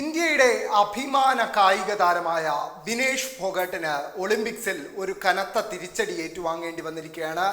ഇന്ത്യയുടെ അഭിമാന കായിക താരമായ വിനേഷ് ഫോഗട്ടിന് ഒളിമ്പിക്സിൽ ഒരു കനത്ത തിരിച്ചടി ഏറ്റുവാങ്ങേണ്ടി വന്നിരിക്കുകയാണ്.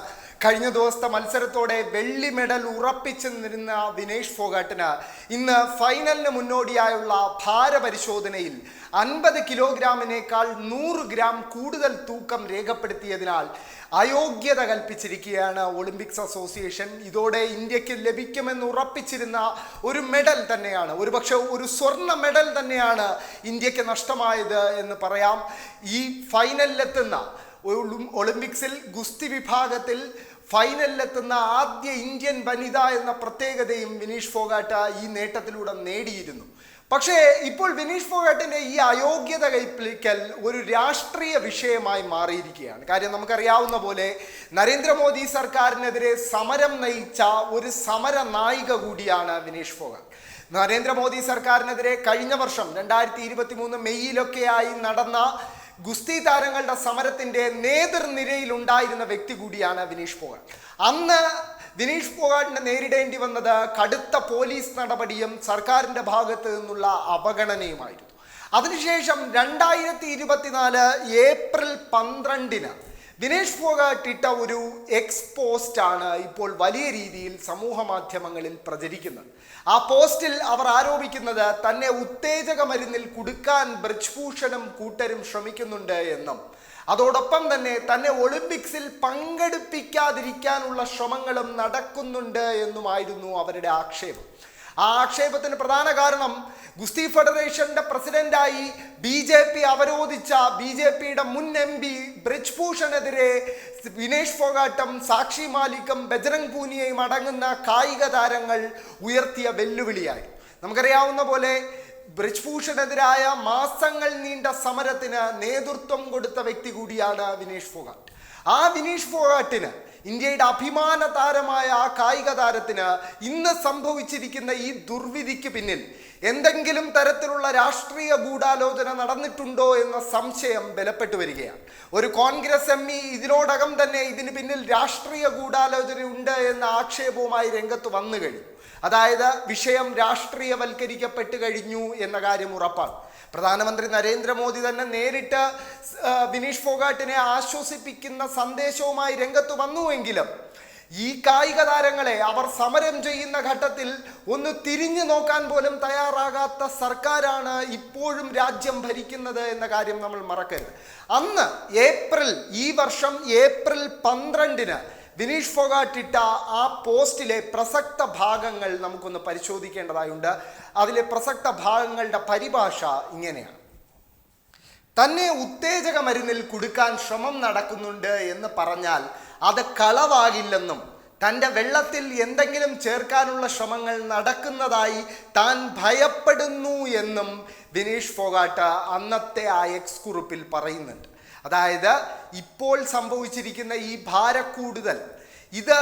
കഴിഞ്ഞ ദിവസത്തെ മത്സരത്തോടെ വെള്ളി മെഡൽ ഉറപ്പിച്ചു നിന്നിരുന്ന വിനേഷ് ഫോഗാട്ടിന് ഇന്ന് ഫൈനലിന് മുന്നോടിയായുള്ള ഭാരപരിശോധനയിൽ അൻപത് കിലോഗ്രാമിനേക്കാൾ നൂറ് ഗ്രാം കൂടുതൽ തൂക്കം രേഖപ്പെടുത്തിയതിനാൽ അയോഗ്യത കൽപ്പിച്ചിരിക്കുകയാണ് ഒളിമ്പിക്സ് അസോസിയേഷൻ. ഇതോടെ ഇന്ത്യയ്ക്ക് ലഭിക്കുമെന്ന് ഉറപ്പിച്ചിരുന്ന ഒരു മെഡൽ തന്നെയാണ്. ഒരുപക്ഷെ ഒരു സ്വർണ മെഡൽ തന്നെയാണ് ഇന്ത്യയ്ക്ക് നഷ്ടമായത് എന്ന് പറയാം. ഈ ഫൈനലിലെത്തുന്ന ഒളി- ഒളിമ്പിക്സിൽ ഗുസ്തി വിഭാഗത്തിൽ ഫൈനലിലെത്തുന്ന ആദ്യ ഇന്ത്യൻ വനിത എന്ന പ്രത്യേകതയും വിനീഷ് ഫോഗാട്ട ഈ നേട്ടത്തിലൂടെ നേടിയിരുന്നു. പക്ഷേ ഇപ്പോൾ വിനീഷ് ഫോഗാട്ടിന്റെ ഈ അയോഗ്യത കൈപ്പിളിക്കൽ ഒരു രാഷ്ട്രീയ വിഷയമായി മാറിയിരിക്കുകയാണ്. കാര്യം നമുക്കറിയാവുന്ന പോലെ നരേന്ദ്രമോദി സർക്കാരിനെതിരെ സമരം നയിച്ച ഒരു സമര നായിക കൂടിയാണ് വിനീഷ് ഫോഗാട്ട്. നരേന്ദ്രമോദി സർക്കാരിനെതിരെ കഴിഞ്ഞ വർഷം രണ്ടായിരത്തി ഇരുപത്തി മൂന്ന് മെയ്യിലൊക്കെയായി നടന്ന ഗുസ്തി താരങ്ങളുടെ സമരത്തിന്റെ നേതൃനിരയിൽ ഉണ്ടായിരുന്ന വ്യക്തി കൂടിയാണ് വിനീഷ് പോകാൻ അന്ന് വിനീഷ് പോകാടിനെ നേരിടേണ്ടി വന്നത് കടുത്ത പോലീസ് നടപടിയും സർക്കാരിന്റെ ഭാഗത്ത് നിന്നുള്ള അവഗണനയുമായിരുന്നു. അതിനുശേഷം രണ്ടായിരത്തി ഇരുപത്തിനാല് ഏപ്രിൽ പന്ത്രണ്ടിന് വിനേഷ് ഫോഗാട്ട് ഇട്ട ഒരു എക്സ് പോസ്റ്റ് ആണ് ഇപ്പോൾ വലിയ രീതിയിൽ സമൂഹ മാധ്യമങ്ങളിൽ പ്രചരിക്കുന്നത്. ആ പോസ്റ്റിൽ അവർ ആരോപിക്കുന്നത് തന്നെ ഉത്തേജക മരുന്നിൽ കുടുക്കാൻ ബ്രജ്ഭൂഷണും കൂട്ടരും ശ്രമിക്കുന്നുണ്ട് എന്നും. അതോടൊപ്പം തന്നെ തന്നെ ഒളിമ്പിക്സിൽ പങ്കെടുപ്പിക്കാതിരിക്കാനുള്ള ശ്രമങ്ങളും നടക്കുന്നുണ്ട് എന്നുമായിരുന്നു അവരുടെ ആക്ഷേപം. ആ ആക്ഷേപത്തിന് പ്രധാന കാരണം ഗുസ്തി ഫെഡറേഷന്റെ പ്രസിഡന്റായി ബി ജെ പി അവരോധിച്ച ബി ജെ പിയുടെ മുൻ എം പി ബ്രിജ്ഭൂഷണെതിരെ വിനേഷ് ഫോഗാട്ടം സാക്ഷി മാലിക്കും ബജ്രംഗ് പൂനിയയും അടങ്ങുന്ന കായിക താരങ്ങൾ ഉയർത്തിയ വെല്ലുവിളിയായി. നമുക്കറിയാവുന്ന പോലെ ബ്രിജ്ഭൂഷണെതിരായ മാസങ്ങൾ നീണ്ട സമരത്തിന് നേതൃത്വം കൊടുത്ത വ്യക്തി കൂടിയാണ് വിനേഷ് ഫോഗാട്ട്. ആ വിനീഷ് ഫോഗാട്ടിന് ഇന്ത്യയുടെ അഭിമാന താരമായ ആ കായിക താരത്തിന് ഇന്ന് സംഭവിച്ചിരിക്കുന്ന ഈ ദുർവിധിക്ക് പിന്നിൽ എന്തെങ്കിലും തരത്തിലുള്ള രാഷ്ട്രീയ ഗൂഢാലോചന നടന്നിട്ടുണ്ടോ എന്ന സംശയം ബലപ്പെട്ടു വരികയാണ്. ഒരു കോൺഗ്രസ് എം ഇ ഇതിനോടകം തന്നെ ഇതിന് പിന്നിൽ രാഷ്ട്രീയ ഗൂഢാലോചന ഉണ്ട് എന്ന ആക്ഷേപവുമായി രംഗത്ത് വന്നു കഴിഞ്ഞു. അതായത് വിഷയം രാഷ്ട്രീയവൽക്കരിക്കപ്പെട്ട് കഴിഞ്ഞു എന്ന കാര്യം ഉറപ്പാണ്. പ്രധാനമന്ത്രി നരേന്ദ്രമോദി തന്നെ നേരിട്ട് വിനീഷ് ഫോഗാട്ടിനെ ആശ്വസിപ്പിക്കുന്ന സന്ദേശവുമായി രംഗത്ത് വന്നുവെങ്കിലും ഈ കായിക താരങ്ങളെ അവർ സമരം ചെയ്യുന്ന ഘട്ടത്തിൽ ഒന്ന് തിരിഞ്ഞു നോക്കാൻ പോലും തയ്യാറാകാത്ത സർക്കാരാണ് ഇപ്പോഴും രാജ്യം ഭരിക്കുന്നത് എന്ന കാര്യം നമ്മൾ മറക്കരുത്. അന്ന് ഏപ്രിൽ ഈ വർഷം ഏപ്രിൽ പന്ത്രണ്ടിന് വിനീഷ് ഫോഗാട്ട് ഇട്ട ആ പോസ്റ്റിലെ പ്രസക്ത ഭാഗങ്ങൾ നമുക്കൊന്ന് പരിശോധിക്കേണ്ടതായുണ്ട്. അതിലെ പ്രസക്ത ഭാഗങ്ങളുടെ പരിഭാഷ ഇങ്ങനെയാണ്. തന്നെ ഉത്തേജക മരുന്നിൽ കൊടുക്കാൻ ശ്രമം നടക്കുന്നുണ്ട് എന്ന് പറഞ്ഞാൽ അത് കളവാകില്ലെന്നും തന്റെ വെള്ളത്തിൽ എന്തെങ്കിലും ചേർക്കാനുള്ള ശ്രമങ്ങൾ നടക്കുന്നതായി താൻ ഭയപ്പെടുന്നു എന്നും വിനീഷ് ഫോഗാട്ട് അന്നത്തെ ആ എക്സ് കുറിപ്പിൽ പറയുന്നുണ്ട്. അതായത് ഇപ്പോൾ സംഭവിച്ചിരിക്കുന്ന ഈ ഭാരക്കൂടുതൽ ഇത്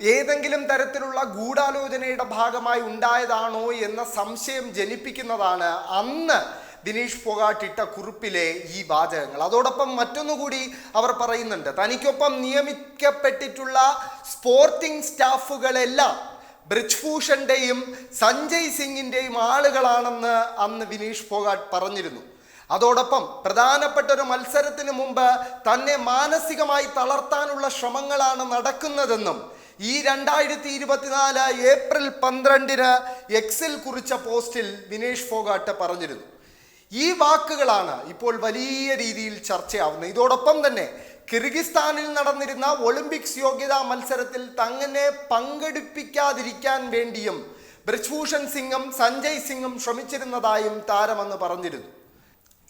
ഏതെങ്കിലും തരത്തിലുള്ള ഗൂഢാലോചനയുടെ ഭാഗമായി ഉണ്ടായതാണോ എന്ന സംശയം ജനിപ്പിക്കുന്നതാണ് അന്ന് ദിനീഷ് പൊകാട്ടിട്ട കുറിപ്പിലെ ഈ വാചകങ്ങൾ. അതോടൊപ്പം മറ്റൊന്നുകൂടി അവർ പറയുന്നുണ്ട്. തനിക്കൊപ്പം നിയമിക്കപ്പെട്ടിട്ടുള്ള സ്പോർട്ടിംഗ് സ്റ്റാഫുകളെല്ലാം ബ്രിജ്ഭൂഷന്റെയും സഞ്ജയ് സിംഗിന്റെയും ആളുകളാണെന്ന് അന്ന് വിനീഷ് ഫോഗാട്ട് പറഞ്ഞിരുന്നു. അതോടൊപ്പം പ്രധാനപ്പെട്ട ഒരു മത്സരത്തിന് മുമ്പ് തന്നെ മാനസികമായി തളർത്താനുള്ള ശ്രമങ്ങളാണ് നടക്കുന്നതെന്നും ഈ രണ്ടായിരത്തി ഇരുപത്തിനാല് ഏപ്രിൽ പന്ത്രണ്ടിന് എക്സിൽ കുറിച്ച പോസ്റ്റിൽ വിനേഷ് ഫോഗാട്ട് പറഞ്ഞിരുന്നു. ഈ വാക്കുകളാണ് ഇപ്പോൾ വലിയ രീതിയിൽ ചർച്ചയാവുന്നത്. ഇതോടൊപ്പം തന്നെ കിർഗിസ്ഥാനിൽ നടന്നിരുന്ന ഒളിമ്പിക്സ് യോഗ്യതാ മത്സരത്തിൽ തങ്ങനെ പങ്കെടുപ്പിക്കാതിരിക്കാൻ വേണ്ടിയും ബ്രിജ്ഭൂഷൺ സിംഗും സഞ്ജയ് സിംഗും ശ്രമിച്ചിരുന്നതായും താരമെന്ന് പറഞ്ഞിരുന്നു.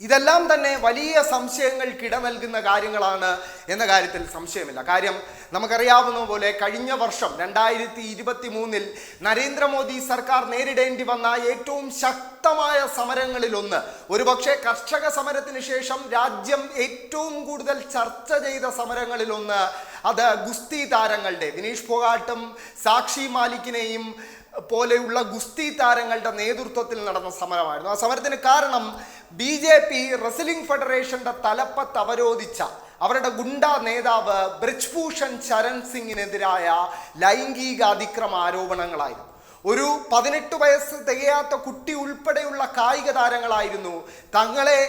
ഇതെല്ലാം തന്നെ വലിയ സംശയങ്ങൾക്കിട നൽകുന്ന കാര്യങ്ങളാണ് എന്ന കാര്യത്തിൽ സംശയമില്ല. കാര്യം നമുക്കറിയാവുന്ന പോലെ കഴിഞ്ഞ വർഷം രണ്ടായിരത്തി ഇരുപത്തി മൂന്നിൽ നരേന്ദ്രമോദി സർക്കാർ നേരിടേണ്ടി വന്ന ഏറ്റവും ശക്തമായ സമരങ്ങളിലൊന്ന്. ഒരുപക്ഷെ കർഷക സമരത്തിന് ശേഷം രാജ്യം ഏറ്റവും കൂടുതൽ ചർച്ച ചെയ്ത സമരങ്ങളിലൊന്ന് അത് ഗുസ്തി താരങ്ങളുടെ വിനീഷ് ഫോഗാട്ടും സാക്ഷി മാലിക്കിനെയും പോലെയുള്ള ഗുസ്തി താരങ്ങളുടെ നേതൃത്വത്തിൽ നടന്ന സമരമായിരുന്നു. ആ സമരത്തിന് കാരണം ബി ജെ പി റെസ്ലിംഗ് ഫെഡറേഷന്റെ തലപ്പത്ത് അവരോധിച്ച അവരുടെ ഗുണ്ട നേതാവ് ബ്രിജ്ഭൂഷൺ ചരൺ സിംഗിനെതിരായ ലൈംഗിക അതിക്രമ ആരോപണങ്ങളായിരുന്നു. ഒരു പതിനെട്ട് വയസ്സ് തികയാത്ത കുട്ടി ഉൾപ്പെടെയുള്ള കായിക താരങ്ങളായിരുന്നു തങ്ങളെ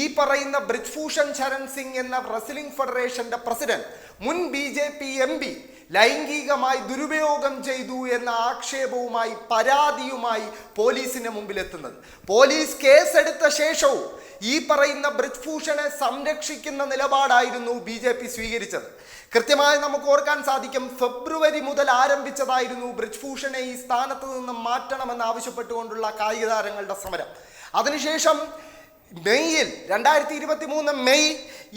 ഈ പറയുന്ന ബ്രിജ്ഭൂഷൺ ചരൺ സിംഗ് എന്ന റെസ്ലിംഗ് ഫെഡറേഷന്റെ പ്രസിഡന്റ് മുൻ B J P M P ലൈംഗികമായി ദുരുപയോഗം ചെയ്തു എന്ന ആക്ഷേപവുമായി പരാതിയുമായി പോലീസിന് മുമ്പിലെത്തുന്നത്. പോലീസ് കേസെടുത്ത ശേഷവും ഈ പറയുന്ന ബ്രിജ്ഭൂഷണെ സംരക്ഷിക്കുന്ന നിലപാടായിരുന്നു ബി ജെ പി സ്വീകരിച്ചത്. കൃത്യമായി നമുക്ക് ഓർക്കാൻ സാധിക്കും ഫെബ്രുവരി മുതൽ ആരംഭിച്ചതായിരുന്നു ബ്രിജ്ഭൂഷണെ ഈ സ്ഥാനത്ത് നിന്നും മാറ്റണമെന്ന് ആവശ്യപ്പെട്ടുകൊണ്ടുള്ള കായിക താരങ്ങളുടെ സമരം. അതിനുശേഷം മെയ്യിൽ രണ്ടായിരത്തി ഇരുപത്തി മൂന്ന് മെയ്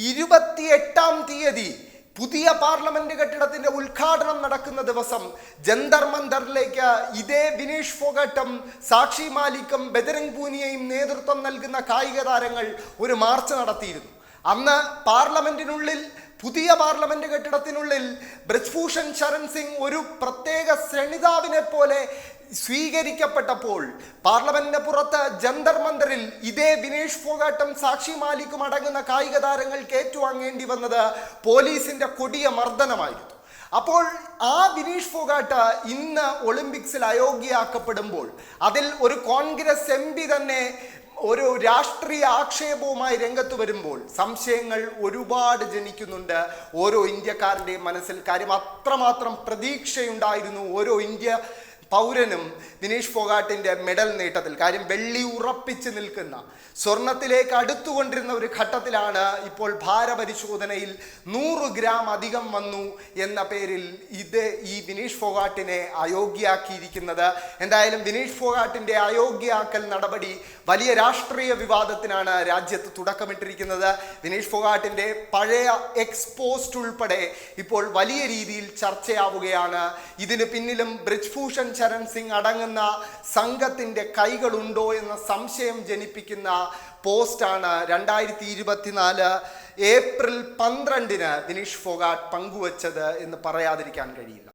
ഇരുപത്തി എട്ടാം തീയതി പുതിയ പാർലമെന്റ് കെട്ടിടത്തിന്റെ ഉദ്ഘാടനം നടക്കുന്ന ദിവസം ജന്തർ മന്ദറിലേക്ക് ഇതേ വിനീഷ് ഫോഗട്ടും സാക്ഷി മാലിക്കും ബദരംഗ് പൂനിയയും നേതൃത്വം നൽകുന്ന കായിക താരങ്ങൾ ഒരു മാർച്ച് നടത്തിയിരുന്നു. അന്ന് പാർലമെന്റിനുള്ളിൽ പുതിയ പാർലമെന്റ് കെട്ടിടത്തിനുള്ളിൽ ബ്രജ്ഭൂഷൺ ശരൺ സിംഗ് ഒരു പ്രത്യേക ശ്രണിതാവിനെ പോലെ സ്വീകരിക്കപ്പെട്ടപ്പോൾ പാർലമെന്റിന് പുറത്ത് ജന്തർ മന്ദറിൽ ഇതേ വിനേഷ് ഫോഗാട്ടും സാക്ഷി മാലിക്കും അടങ്ങുന്ന കായിക താരങ്ങൾക്ക് ഏറ്റുവാങ്ങേണ്ടി വന്നത് പോലീസിന്റെ കൊടിയ മർദ്ദനമായിരുന്നു. അപ്പോൾ ആ വിനീഷ് ഫോഗാട്ട് ഇന്ന് ഒളിമ്പിക്സിൽ അയോഗ്യയാക്കപ്പെടുമ്പോൾ അതിൽ ഒരു കോൺഗ്രസ് എം പി തന്നെ ഒരു രാഷ്ട്രീയ ആക്ഷേപവുമായി രംഗത്ത് വരുമ്പോൾ സംശയങ്ങൾ ഒരുപാട് ജനിക്കുന്നുണ്ട്. ഓരോ ഇന്ത്യക്കാരന്റെയും മനസ്സിൽ കാര്യം അത്രമാത്രം പ്രതീക്ഷയുണ്ടായിരുന്നു. ഓരോ ഇന്ത്യ പൗരനും ദിനേഷ് ഫോഗാട്ടിന്റെ മെഡൽ നേട്ടത്തിൽ കാര്യം വെള്ളി ഉറപ്പിച്ച് നിൽക്കുന്ന സ്വർണത്തിലേക്ക് അടുത്തുകൊണ്ടിരുന്ന ഒരു ഘട്ടത്തിലാണ് ഇപ്പോൾ ഭാരപരിശോധനയിൽ നൂറ് ഗ്രാം അധികം വന്നു എന്ന പേരിൽ ഇത് ഈ ദിനേഷ് ഫോഗാട്ടിനെ അയോഗ്യയാക്കിയിരിക്കുന്നത്. എന്തായാലും ദിനേഷ് ഫോഗാട്ടിന്റെ അയോഗ്യയാക്കൽ നടപടി വലിയ രാഷ്ട്രീയ വിവാദത്തിനാണ് രാജ്യത്ത് തുടക്കമിട്ടിരിക്കുന്നത്. ദിനേഷ് ഫോഗാട്ടിന്റെ പഴയ എക്സ്പോസ്റ്റ് ഉൾപ്പെടെ ഇപ്പോൾ വലിയ രീതിയിൽ ചർച്ചയാവുകയാണ്. ഇതിന് പിന്നിലും ബ്രിജ്ഭൂഷൺ ചരൺ സിംഗ് അടങ്ങുന്ന സംഘത്തിന്റെ കൈകളുണ്ടോ എന്ന സംശയം ജനിപ്പിക്കുന്ന പോസ്റ്റാണ് രണ്ടായിരത്തി ഇരുപത്തിനാല് ഏപ്രിൽ പന്ത്രണ്ടിന് ദിനീഷ് ഫോഗാട്ട് പങ്കുവച്ചത് എന്ന് പറയാതിരിക്കാൻ കഴിയില്ല.